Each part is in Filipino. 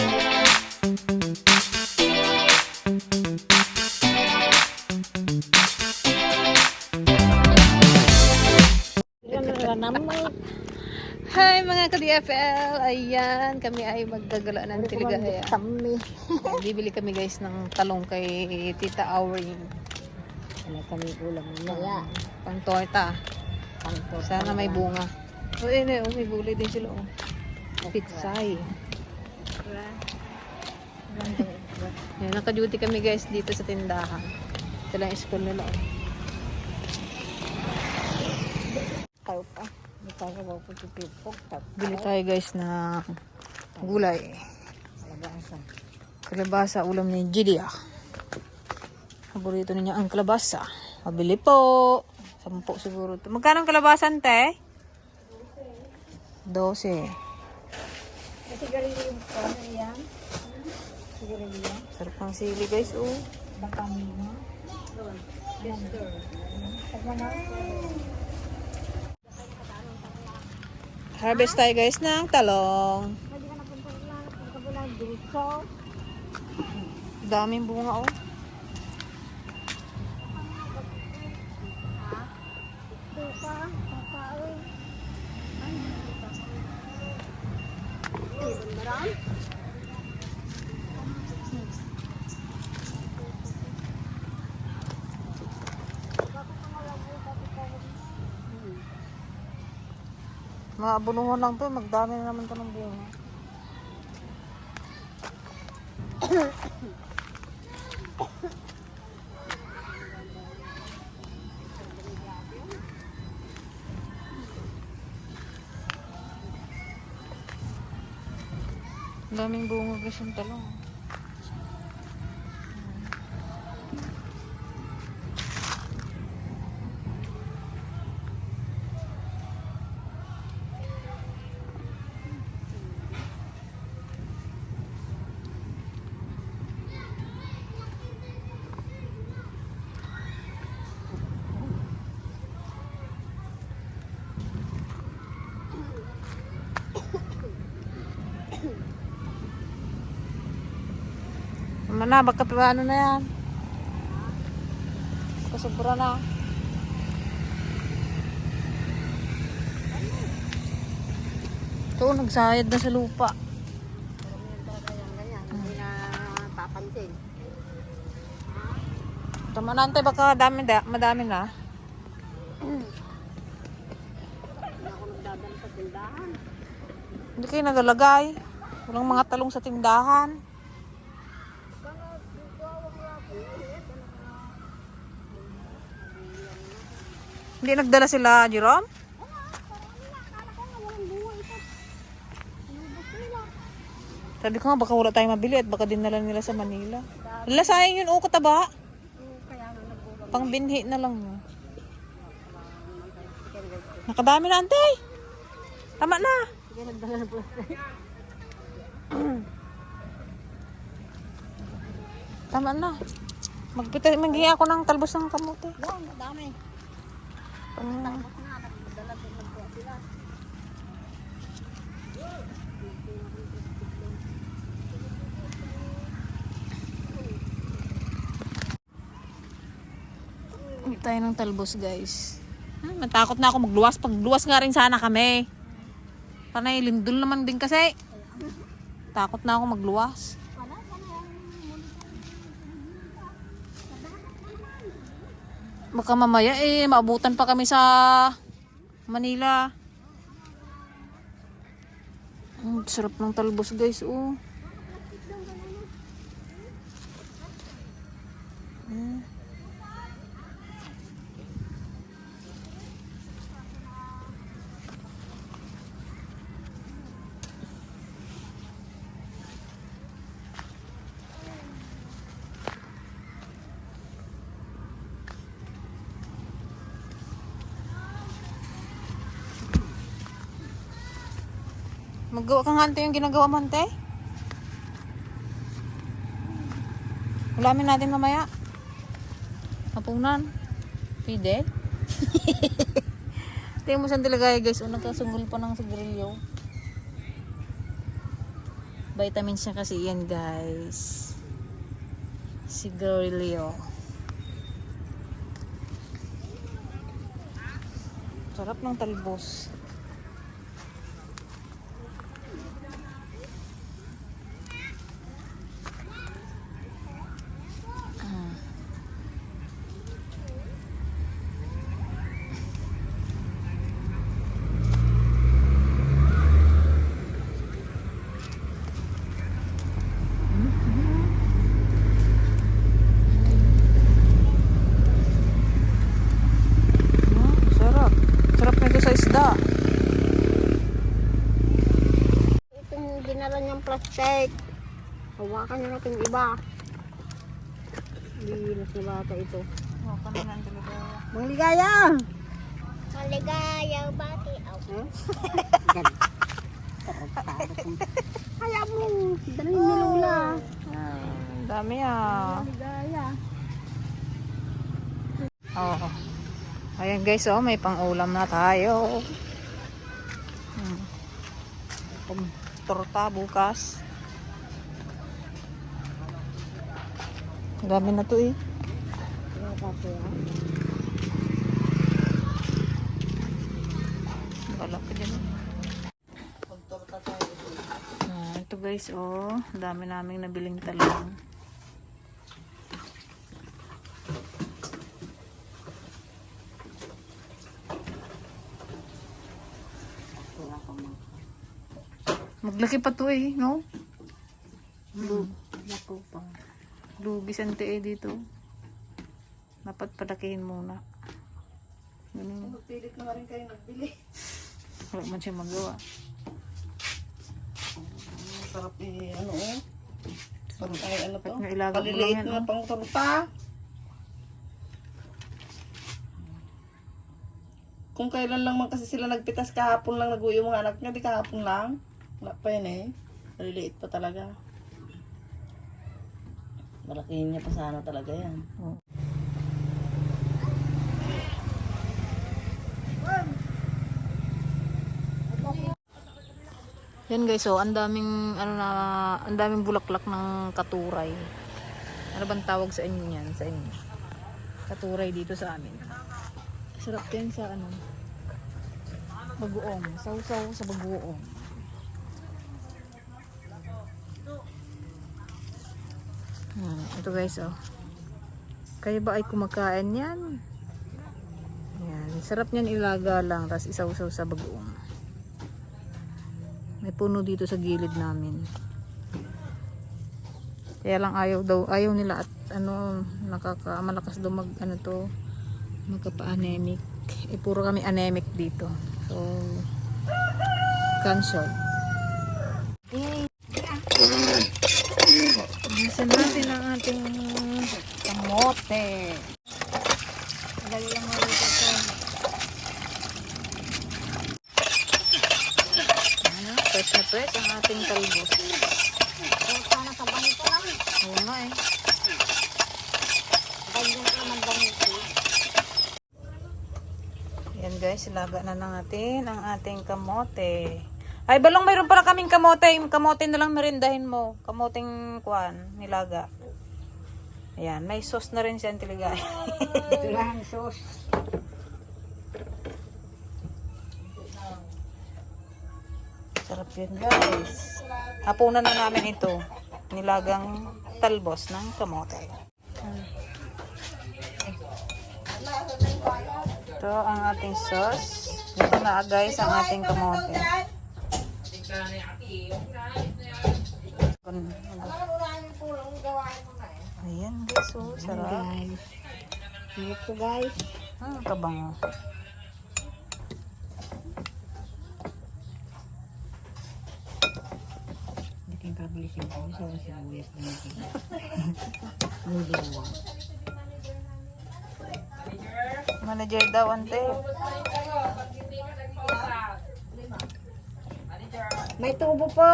Hi mga ka-DFL! Ayan, kami ay maggagala ng Tiligaya. Kami. Bibili kami guys ng talong kay Tita Auring. Ano kami ulam nila. Pang torta. Pangto. Sana may bunga. O oh, eh, may gulay din sila. Oh. Pitsay. Ayan, naka-duty kami guys dito sa tindahan. Ito lang yung school nila. Oh. Tayo pa. Bili tayo guys na gulay. Kalabasa. Ulam ni Jidia. Paborito niya ang kalabasa. Pabili po. Sampo siguro ito. Magkano ang kalabasan, te? 12. Sigarilyo yung ano yan? Sigarilyo. Sarap ng sili, guys. Oh. Baka mo. Tagma na. Harvest tayo, guys, ng talong. Daming bunga, oh. Mga abulungan lang to. Magdami na naman to ng bunga. Daming bunga guys yung talong. Na, baka ano na yan. Kasubra na. Ito, nagsayad na sa lupa. Tama na, ante, baka dami, da, madami na. Hindi kayo nagalagay. Walang mga talong sa tindahan. Hindi nagdala sila, Jerome? Sabi ko nga, baka wala tayong mabili at baka dinala nila sa Manila. Wala, sayang yun, oh, kataba. Pang binhi na lang. no. Nakadami na, ante. Tama na. Sige, na plastic. Tama na. Magpita, maghihi ako ng talbos ng kamote. Yan, madami. Sila. Hindi tayo ng talbos, guys. Ah, matakot na ako magluwas. Pagluwas nga rin sana kami. Panay, lindol naman din kasi. Takot na ako magluwas. Baka mamaya eh, maabutan pa kami sa Manila. Ang sarap ng talbos guys, oh. Maggawa kang hante yung ginagawa mo, hante? Ulamin natin mamaya. Hapunan. Pide. Tingnan mo saan talaga guys. O nagkasungol pa ng sigarilyo. Vitamins niya kasi yan guys. Sigarilyo. Sarap ng talbos. Ah. Ah, sarap. Sarap nito sa isda. Itong dinala niyang plastic. Hawakan niyo natin iba. Linis na bata ito. Oh, kananan talaga. Mangligaya! Maligayang bati. Huh? Kaya mo, dalhin ni Lola. Ah, dami ah. Maligaya. Oo. Ayan guys, oh, may pang-ulam na tayo. Hmm. Torta bukas. Dami na to eh. Wala pa dyan. Ah, ito guys, oh. Dami naming nabiling talong. Maglaki pa to eh, no? Naku pa. Lugi sante eh dito. Dapat palakihin muna. Ganun. Pilit na rin kayo nagbili. Wala man siya magawa. Sarap eh, ano oh. Sarap ay ano to. Paliliit na oh. pang torta. Kung kailan lang man kasi sila nagpitas kahapon lang nag-uwi yung mga anak niya, di kahapon lang. Wala pa yun eh. Maliliit pa talaga. Malakihin niya pa sana talaga yan. Oh. Yan guys, so ang daming ano na, ang daming bulaklak ng katuray. Ano bang tawag sa inyo niyan, sa inyo? Katuray dito sa amin. Sarap yan sa ano, bagoong. Sausaw sa bagoong. Hmm, ito guys, oh. Kayo ba ay kumakain yan? Yan. Sarap niyan ilaga lang, tapos isawsaw sa bagoong. May puno dito sa gilid namin. Kaya lang ayaw daw, ayaw nila at ano, nakaka, malakas daw mag, ano to, magkapa-anemic. Eh, puro kami anemic dito. So, cancel. Bilisan natin ang ating kamote. Dali lang mo dito ito. Ano? Fresh na fresh ang ating talbos. Sana sa banito lang. Oo nga eh. Ganyan ko naman banito. Yan guys, ilaga na natin ang ating kamote. Ay, balong mayroon pala kaming kamote. Yung kamote na lang merindahin mo. Kamoteng kuan, nilaga. Ayan, may sauce na rin siya tiligay. Ito lang sauce. Sarap yun guys. Hapunan na namin ito. Nilagang talbos ng kamote. Ito ang ating sauce. Ito na guys ang ating kamote. Ayan guys, oh, sarap. Guys. Ito guys. Hmm, kabango. Bikin kabilisin ko sa sibuyas na natin. Noodle lang. Manager daw, ante. May tubo po!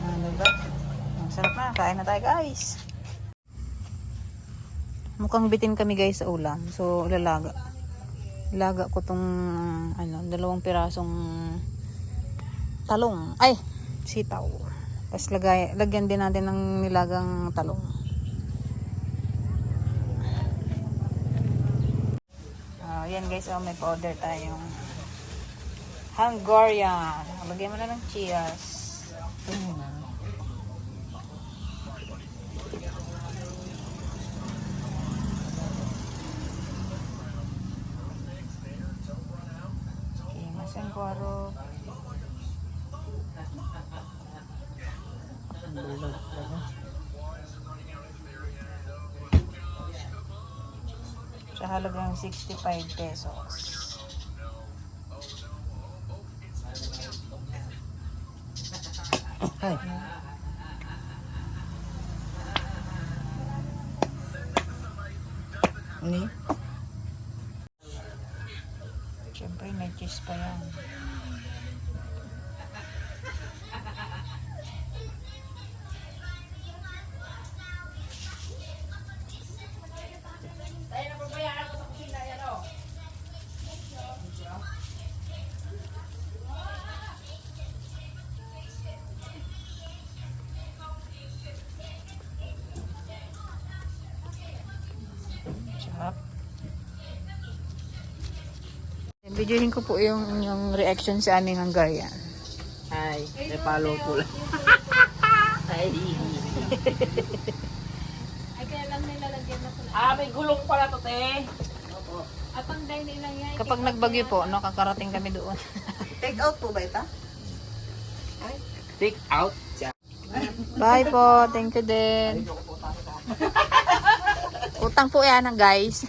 Ano ba? Ang sarap na. Kain na tayo guys. Mukhang bitin kami guys sa ulam. So, lalaga. Ilaga ko tong ano, dalawang pirasong talong. Ay, sitaw. Tapos lagay, lagyan din natin ng nilagang talong. Ah, yan guys, oh, may powder tayong Hungarian. Lagyan mo na ng cheers. Okay, masang kwaro. Sa halagang 65 pesos. Ay. Ni? Siyempre, may cheese pa yan. Videohin ko po yung, yung reaction sa aming Hungarian. Ay, may follow ko lang. Ay. Ay, kaya lang nilalagyan na pala. Ah, may gulong pala to, te. At ang dahil nilang yan, Kapag nagbagyo po, no, kakarating kami doon. Take out po ba ito? Ay. Take out? Bye po. Thank you din. Utang po yan, guys.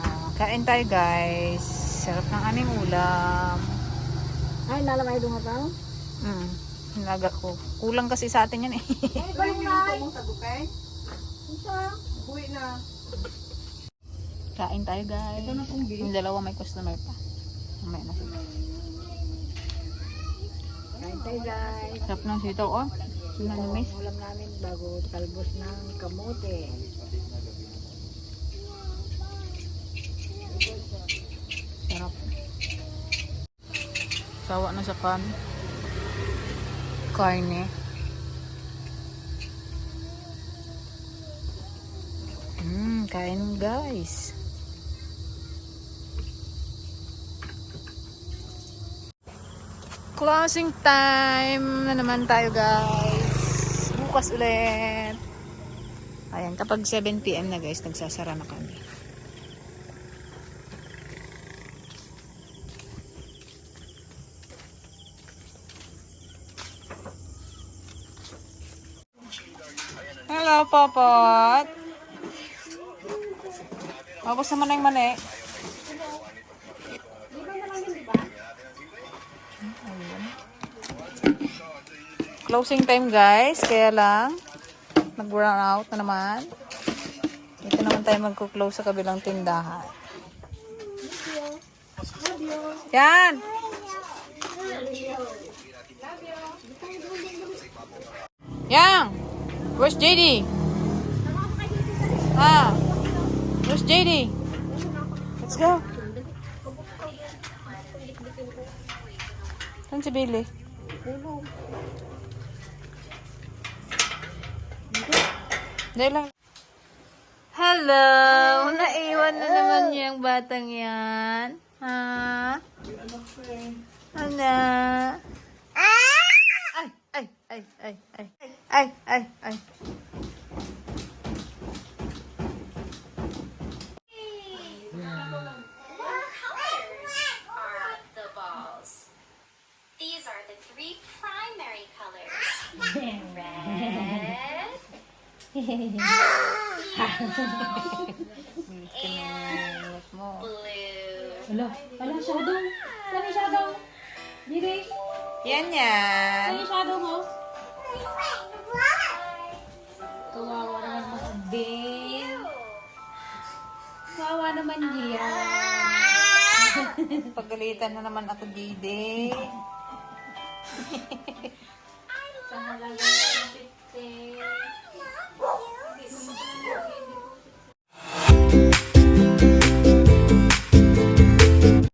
Ah, kain tayo, guys. Sarap ng aming ulam. Ay, nalamay doon nga tao? Mm, hinaga ko. Kulang kasi sa atin yan eh. Ay, sa bukay? Isa. Buwi na. Kain tayo, guys. Ito na pong beef. Yung dalawa may customer pa. Mamaya na sila. Kain tayo guys. Sarap ng sitaw, oh. Sino na miss? Ulam namin bago talbos ng kamote. Sarap. Sawa na sa pan. Karne. Mmm, kain guys. Closing time na naman tayo guys. Bukas ulit. Ayan, kapag 7pm na guys, nagsasara na kami. Hello, Popot. Tapos naman na yung mani. Closing time guys, kaya lang nag-run out na naman. Dito naman tayo magko-close sa kabilang tindahan. Yan! Yang! Where's JD? Ah! Where's JD? Let's go. Saan si Billy? Dahil lang. Hello! Naiwan na naman yung batang yan. Ha? Ano? Ay, ay, ay, ay, ay, ay, ay, ay. Kinulat mo. blue, Wala, wala shadow. Saan yung shadow? Diri, Yan yan. saan yung shadow mo? Kawawa naman mga babe. Kawawa naman niya. Pagalitan na naman ako, JD. Sa halaga ng 50.